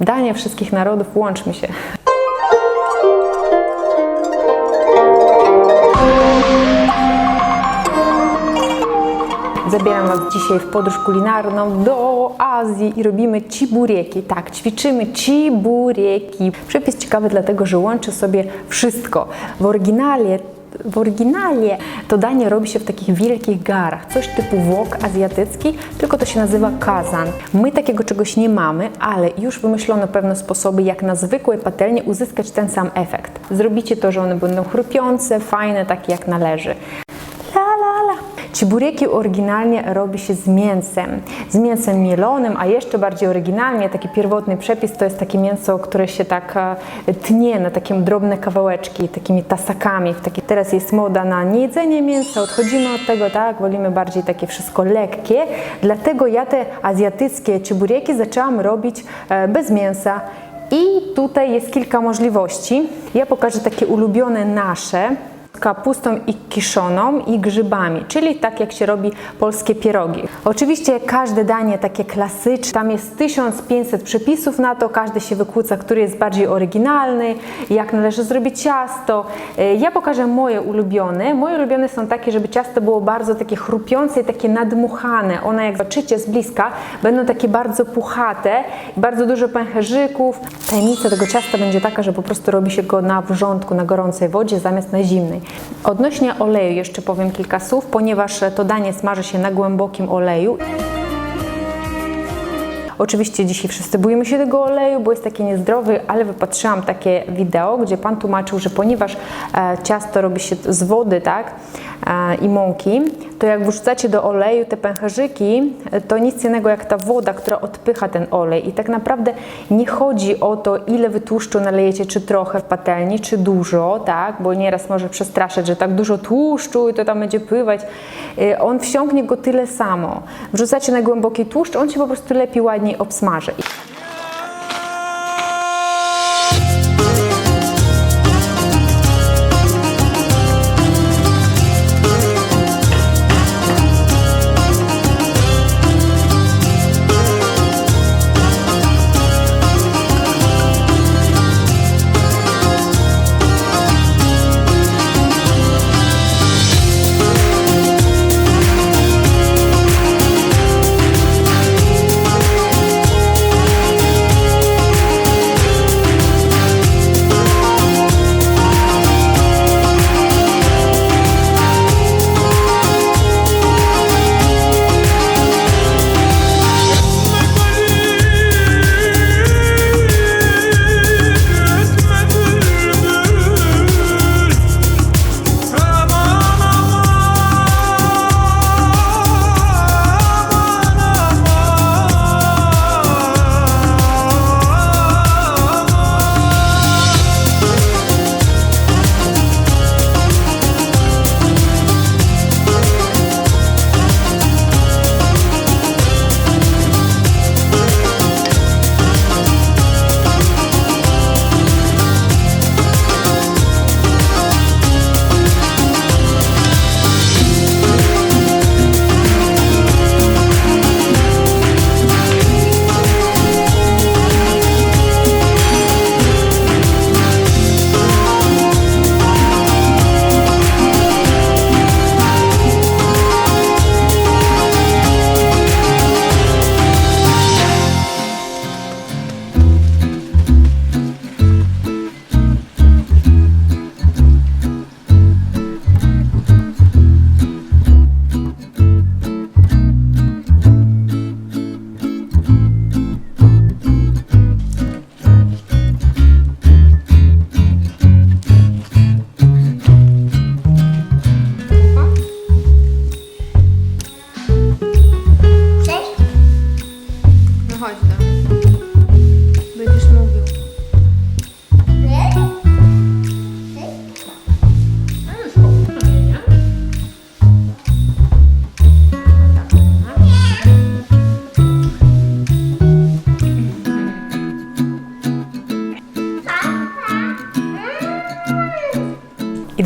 Dania wszystkich narodów, łączmy się. Zabieram Was dzisiaj w podróż kulinarną do Azji i robimy cibureki. Tak, ćwiczymy cibureki. Przepis ciekawy dlatego, że łączy sobie wszystko. W oryginale w oryginale to danie robi się w takich wielkich garach, coś typu wok azjatycki, tylko to się nazywa kazan. My takiego czegoś nie mamy, ale już wymyślono pewne sposoby, jak na zwykłej patelni uzyskać ten sam efekt. Zrobicie to, że one będą chrupiące, fajne, takie jak należy. Cibureki oryginalnie robi się z mięsem, z mięsem mielonym, a jeszcze bardziej oryginalnie, taki pierwotny przepis to jest takie mięso, które się tak e, tnie na takie drobne kawałeczki, takimi tasakami. Taki, teraz jest moda na niejedzenie mięsa, odchodzimy od tego, tak, wolimy bardziej takie wszystko lekkie, dlatego ja te azjatyckie cibureki zaczęłam robić e, bez mięsa. I tutaj jest kilka możliwości. Ja pokażę takie ulubione nasze, kapustą i kiszoną i grzybami, czyli tak jak się robi polskie pierogi. Oczywiście każde danie takie klasyczne, tam jest 1500 przepisów na to, każdy się wykłóca, który jest bardziej oryginalny, jak należy zrobić ciasto. E, Ja pokażę moje ulubione. Moje ulubione są takie, żeby ciasto było bardzo takie chrupiące i takie nadmuchane. One jak zobaczycie z bliska, będą takie bardzo puchate, bardzo dużo pęcherzyków. Tajemnica tego ciasta będzie taka, że po prostu robi się go na wrzątku, na gorącej wodzie zamiast na zimnej. Odnośnie oleju jeszcze powiem kilka słów, ponieważ to danie smaży się na głębokim oleju. Oczywiście dzisiaj wszyscy boimy się tego oleju, bo jest taki niezdrowy, ale wypatrzyłam takie wideo, gdzie pan tłumaczył, że ponieważ e, ciasto robi się z wody, tak, e, i mąki, to jak wrzucacie do oleju te pęcherzyki, e, to nic innego jak ta woda, która odpycha ten olej. I tak naprawdę nie chodzi o to, ile wy tłuszczu nalejecie, czy trochę w patelni, czy dużo, tak, bo nieraz może przestraszyć, że tak dużo tłuszczu i to tam będzie pływać. On wsiąknie go tyle samo. Wrzucacie na głęboki tłuszcz, on się po prostu lepiej, ładniej obsmaży.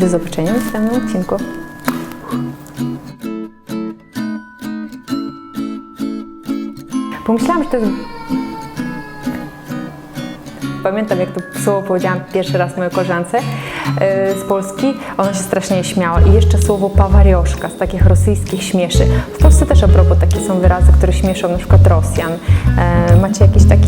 Do zobaczenia w następnym odcinku. Pomyślałam, że to jest Pamiętam, jak to słowo powiedziałam pierwszy raz mojej koleżance e, z Polski. Ona się strasznie śmiała. I jeszcze słowo pawarioszka z takich rosyjskich śmieszy. W Polsce też a propos takie są wyrazy, które śmieszą na przykład Rosjan. E, macie jakiś taki?